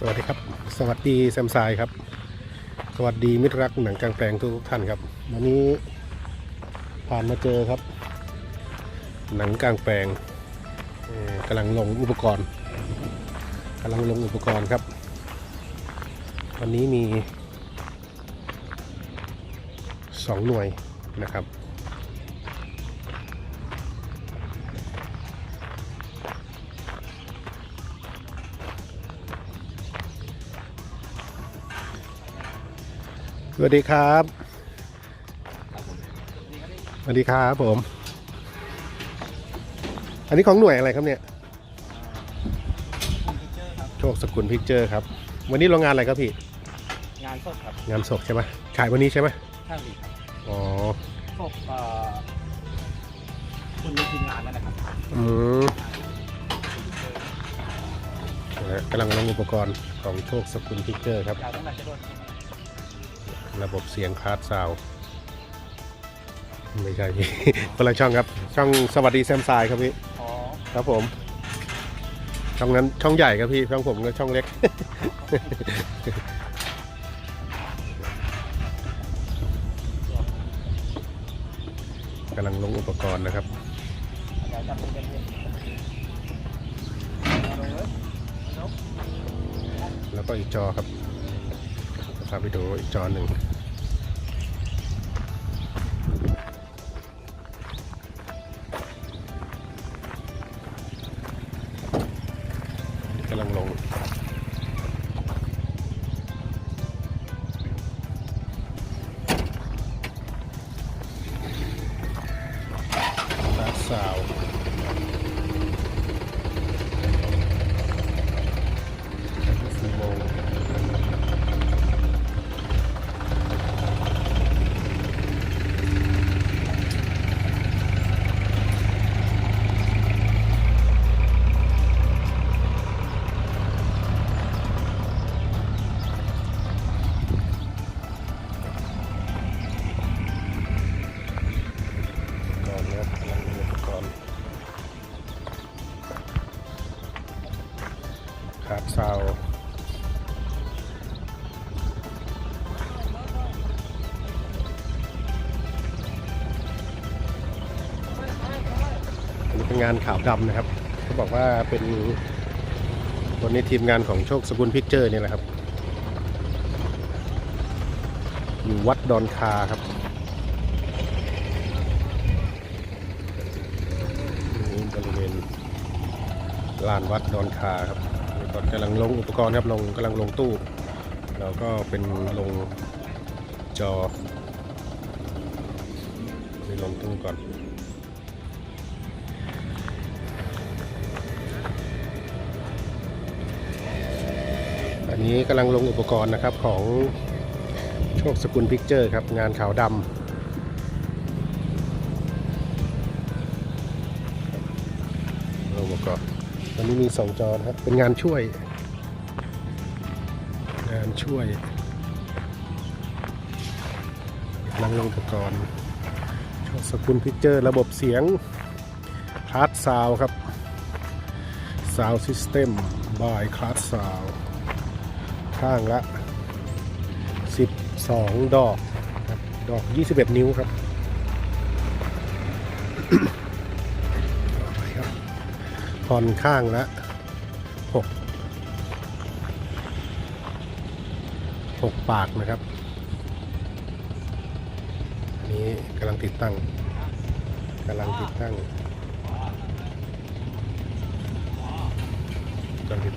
สวัสดีครับ สวัสดีแซมไซายครับ สวัสดีมิตรรักหนังกลางแปลงทุกท่านครับ วันนี้ผ่านมาเจอครับ หนังกลางแปลงกำลังลงอุปกรณ์กำลังลงอุปกรณ์ครับ วันนี้มีสองหน่วยนะครับ สวัสดีครับ สวัสดีครับผม อันนี้ของหน่วยอะไรครับเนี่ย โชคสกุลพิกเจอร์ครับ วันนี้โรงงานอะไรครับพี่ งานสดครับงานศพใช่ไหมขายวันนี้ใช่ไหมช่างดีครับอ๋อพวกเอ่อคุณในทีมงานนั่นนะครับอืมนะฮะกำลังลงอุปกรณ์ของโชคสกุลพิกเจอร์ครับ ยาวตั้งแต่จะโดน ระบบเสียงคลาสซาวด์ไม่ใช่พี่ คนละช่องครับ ช่องสวัสดีแซมไซายครับพี่ อ๋อครับผม ช่องนั้นช่องใหญ่ครับพี่ ช่องผมก็ช่องเล็ก กำลังลงอุปกรณ์นะครับ เดี๋ยวจำเป็นกันเลยเอาเลยเว้ยนกแล้วก็อีกจอครับ พาไปดูอีกจอหนึ่งกำลังลงลาดสาวานขาวดำนะครับเขาบอกว่าเป็นคนในทีมงานของโชคสกุลพิกเจอร์นี่แหละครับ อยู่วัดดอนคาครับนี่บริเวณลานวัดดอนคาครับนี่ก็กำลังลงอุปกรณ์ครับลงกำลังลงตู้ แล้วก็เป็นลงจอนี่ลงตู้ก่อน นี้กำลังลงอุปกรณ์นะครับของโชคสกุลพิกเจอร์ครับ งานขาวดำเราอุปกรณ์วันนี้มีสองจอครับ เป็นงานช่วย งานช่วยกำลังลงอุปกรณ์โชคสกุลพิกเจอร์ระบบเสียงคลาสซาวครับซาวซิส ข้างละ 12 ดอกครับดอก 21 นิ้วครับไปครับผ่อนข้างละหกหกปากนะครับนี้กำลังติดตั้งกำลังติดตั้ง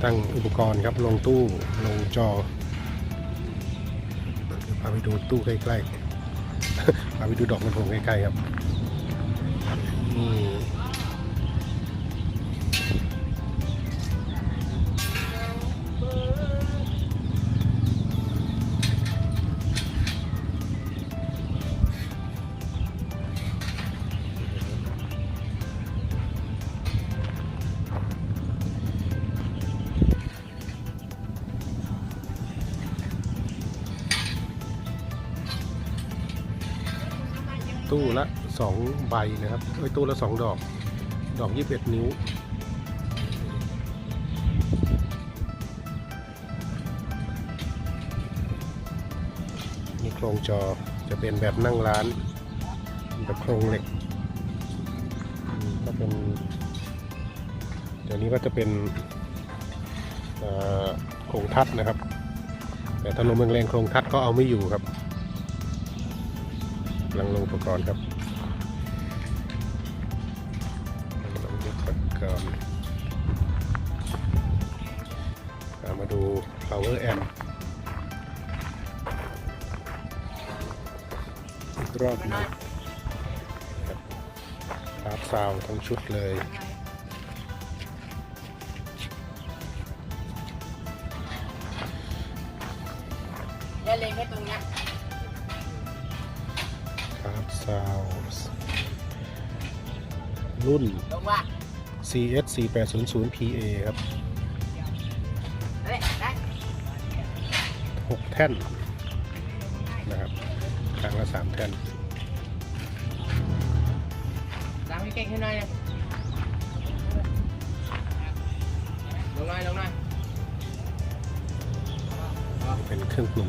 ตั้งอุปกรณ์ครับลงตู้ลงจอพาไปดูตู้ใกล้ๆพาไปดูดอกลำโพงใกล้ๆครับนี่ ตู้ละ 2 ใบนะครับไอ้ตู้ละ 2 ดอก ดอก 21 นิ้ว นี่โครงจอจะเป็นแบบนั่งร้านแบบโครงเหล็ก ก็เป็น เดี๋ยวนี้ก็จะเป็นโครงทัดนะครับ แต่ถ้าลมแรงโครงทัดก็เอาไม่อยู่ครับ กำลังลงอุปกรณ์ครับกลังอุปกรณ์มาดู power amp อีกรอบหนึงนะครับคาร์ดซาวทั้งชุดเลยแล้เล็งให้ตรงเนี้ย ซาวด์รุ่นลงว่า CS 4800 PA ครับเฮ้ยได้6แท่นนะครับครั้งละ3แท่นล้างให้เก่งให้หน่อยนะลงหน่อยลงหน่อยเป็นเครื่องปรุง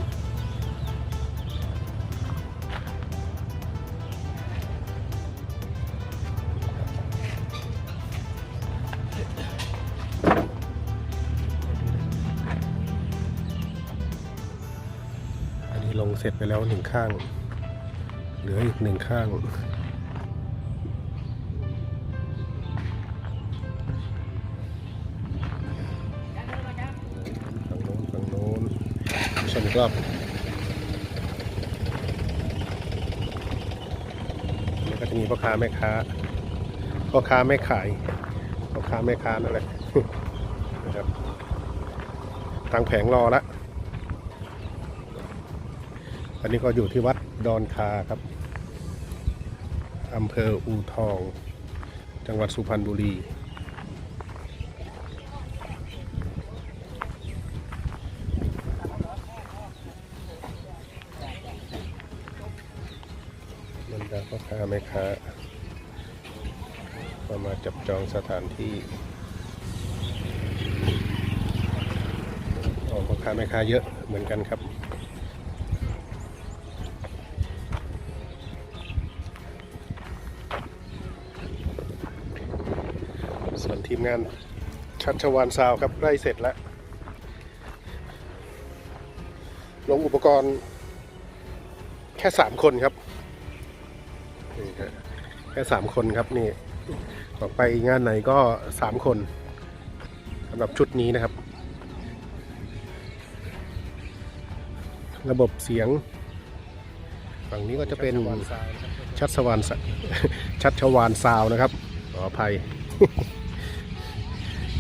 เสร็จไปแล้วหนึ่งข้าง เหลืออีกหนึ่งข้าง ฝั่งโน้นฝั่งโน้นชมรอบแล้วก็จะมีพ่อค้าแม่ค้า พ่อค้าแม่ขาย พ่อค้าแม่ค้านั่นแหละนะครับ ทางแผงรอละ อันนี้ก็อยู่ที่วัดดอนคาครับอำเภออูทอง จังหวัดสุพรรณบุรี บรรดาพ่อค้าแม่ค้าก็มาจับจองสถานที่ออกพ่อค้าแม่ค้าเยอะเหมือนกันครับ ทีมงานชัชวานซาวครับใกล้เสร็จแล้ว ลงอุปกรณ์แค่สามคนครับนี่ฮะแค่สามคนครับนี่ต่อไปงานไหนก็สามคนสำหรับชุดนี้นะครับ ระบบเสียง ฝั่งนี้ก็จะเป็นชัชวานซาชัชวานซาวนะครับขออภัย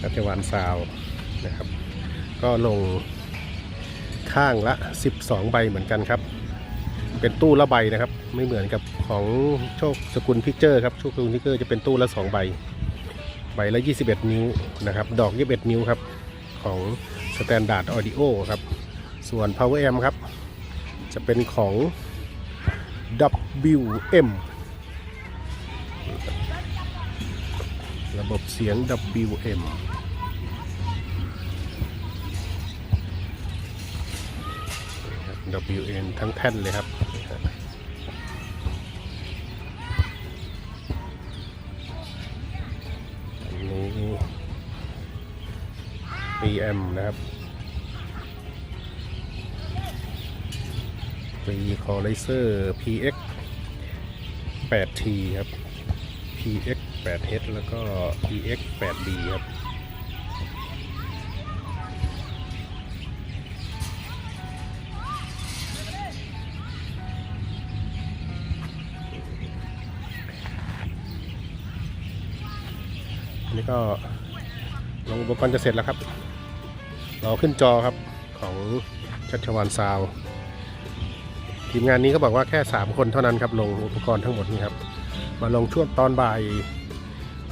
ชัชวานซาวนะครับ ก็ลงข้างละ 12 ใบเหมือนกันครับ เป็นตู้ละใบนะครับ ไม่เหมือนกับของโชคสกุลพิกเจอร์ครับ โชคสกุลพิกเจอร์จะเป็นตู้ละ 2 ใบ ใบละ 21 นิ้วนะครับ ดอก 21 นิ้วครับ ของ Standard Audio ครับ ส่วน Power Amp ครับ จะเป็นของ WM ระบบเสียง WM WN ทั้งแท่นเลยครับ อันนี้ PM นะครับปีคอไลเซอร์ PX 8T ครับ PX 8H แล้วก็ PX 8B ครับ นี้ก็ลงอุปกรณ์จะเสร็จแล้วครับรอขึ้นจอครับของชัชวานซาว ทีมงานนี้ก็บอกว่าแค่ 3 คนเท่านั้นครับ ลงอุปกรณ์ทั้งหมดนี้ครับ มาลงช่วงตอนบ่าย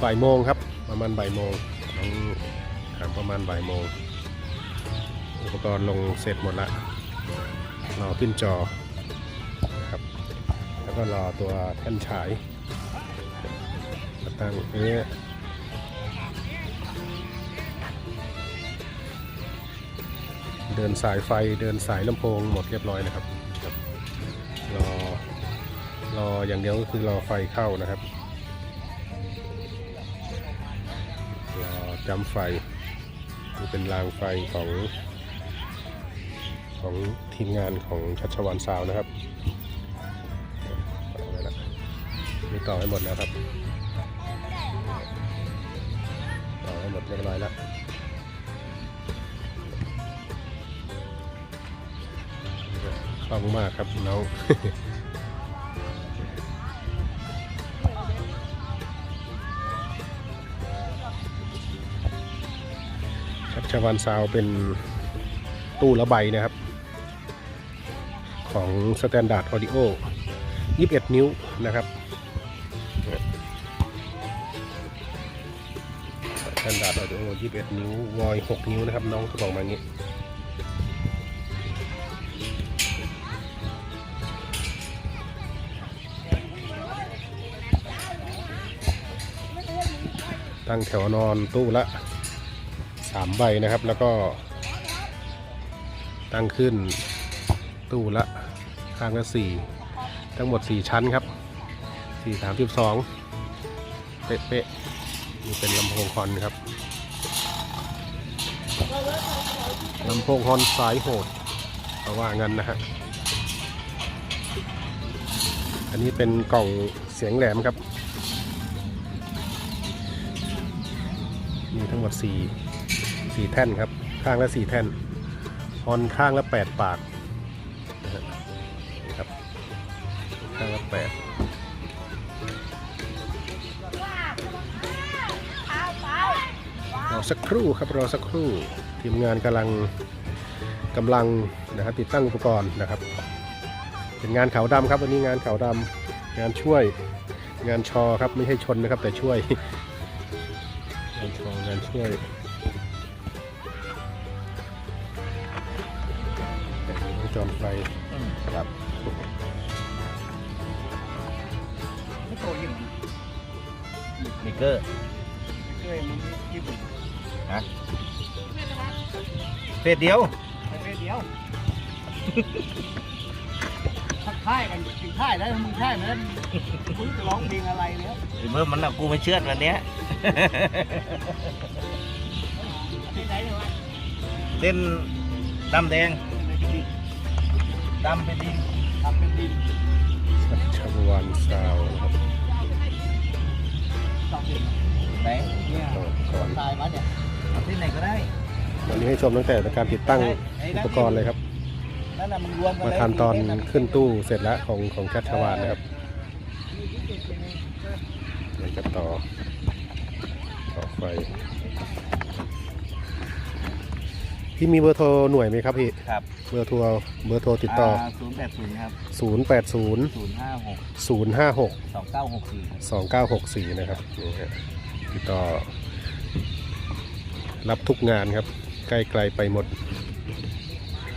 บ่ายโมงครับ ประมาณบ่ายโมงลงถามประมาณบ่ายโมงอุปกรณ์ลงเสร็จหมดละรอขึ้นจอครับ แล้วก็รอตัวแท่นฉายมาตั้งอัน เดินสายไฟเดินสายลำโพงหมดเรียบร้อยนะครับรับรออย่างเดียวก็คือรอไฟเข้านะครับรอจำไฟนี่เป็นรางไฟของของทีมงานของชัชวานซาวนะครับต่อไว้ละนี่ต่อให้หมดแล้วครับ ต่อให้หมดเรียบร้อยแล้ว ล่องมากครับน้องชัชวานซาวเป็นตู้ละใบนะครับ ของ Standard Audio 21 นิ้วนะครับ Standard Audio 21 นิ้ววอย6นิ้วนะครับ น้องเขาบอกมาอย่างนี้ ตั้งแถวนอนตู้ละ3ใบนะครับ แล้วก็ ตั้งขึ้นตู้ละข้างละสี่ทั้งหมด4ชั้นครับ4 3 2เป๊ะๆนี่เป็นลำโพงคอนครับลำโพงคอนสายโหดเอาว่างั้นนะฮะ อันนี้เป็นกล่องเสียงแหลมครับ มีทั้งหมด4 4แท่นครับ ข้างละ 4 แท่นฮอนข้างละ 8 ปากนะครับข้างละ 8 รอสักครู่ครับ รอสักครู่ ทีมงานกำลังกำลังนะครับติดตั้งอุปกรณ์นะครับ เป็นงานขาวดำครับ วันนี้งานขาวดำงานช่วยงานชอครับ ไม่ใช่ชนนะครับ แต่ช่วย ชองานช่วยแต่วงจรไฟครับไม่โตยิ่งมิเกอร์เคยมันญี่ปุ่นเฟสเดียวไปเฟสเดียวทักค่ายกันกินค่ายแล้วมึงค่ายแล้วคุณจะร้องเพลงอะไรแล้วเมื่อมันเอากูมาเชื่อดวันเนี้ยที่ไหน เนี่ยวะเล่นดำแดงดำเป็นดินทำเป็นดินชัชวานซาวน์นะครับตอกดินไหนเนี่ยต่อก่อนตายมาเนี่ยเอาที่ไหนก็ได้วันนี้ให้ชมตั้งแต่การติดตั้งอุปกรณ์เลยครับนั่นน่ะมึงรวมกันมาเลยทันตอนขึ้นตู้เสร็จแล้วของของชัชวานนะครับเดี๋ยวจะต่อต่อไฟ พี่มีเบอร์โทรหน่วยไหมครับพี่ ครับเบอร์โทรเบอร์โทรติดต่อ ศูนย์แปดศูนย์ครับ080 ศูนย์ห้าหก056 สองเก้าหกสี่2964 นะครับนี่ฮะติดต่อ รับทุกงานครับ ใกล้ไกลไปหมด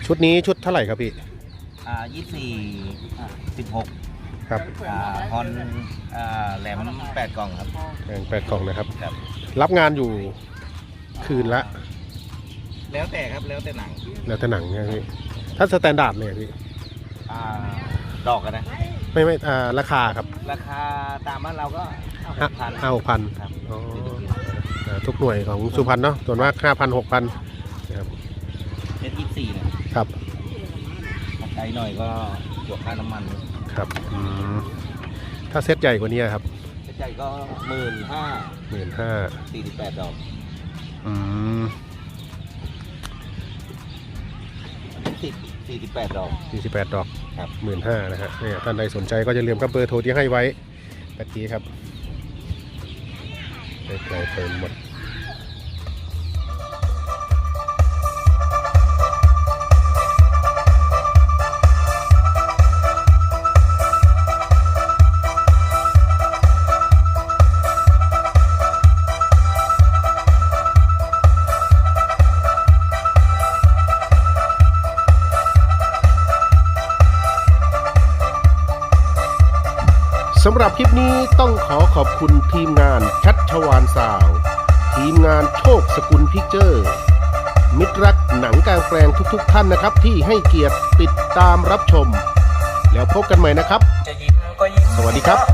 ชุดนี้ชุดเท่าไหร่ครับพี่ อ่ายี่สี่สิบหกครับอ่าฮอนอ่าแหลมแปดกล่องครับ แบ่งแปดกล่องนะครับ ครับ รับงานอยู่คืนละ แล้วแต่ครับแล้วแต่หนังแล้วแต่หนังเนี่ยพี่ถ้าสแตนดาร์ดเลยพี่อ่าดอกกันนะ ไม่ไม่อ่าราคาครับราคาตามบ้านเราก็หห้ากพันห้าหกพันครับอ๋ออ่าทุกหน่วยของสุพรรณเนาะส่วนมากห้าพันหกพันนะครับเจ็ดยี่สี่เนี่ยครับถ้าไกลหน่อยก็บวกค่าน้ำมันครับอืมถ้าเซตใหญ่กว่านี้ครับใช้ใจก็หมื่นห้าหมื่นห้าสี่สิบแปดดอกอืม สิบสี่สิบแปดดอกสี่สิบแปดดอกครับ หมื่นห้านะฮะเนี่ยท่านใดสนใจก็จะเรียมครับเบอร์โทรที่ให้ไว้ตะกี้ครับใกล้ๆไปหมดำหรับคลิปนี้ต้องขอขอบคุณทีมงานชัดชวานสาว ทีมงานโชคสกุลพิกเจอร์ มิตรรักหนังกลางแปลงทุกๆทท่านนะครับ ที่ให้เกียรติติดตามรับชม แล้วพบกันใหม่นะครับ จะยิ้มก็ยิ้ม สวัสดีครับแม้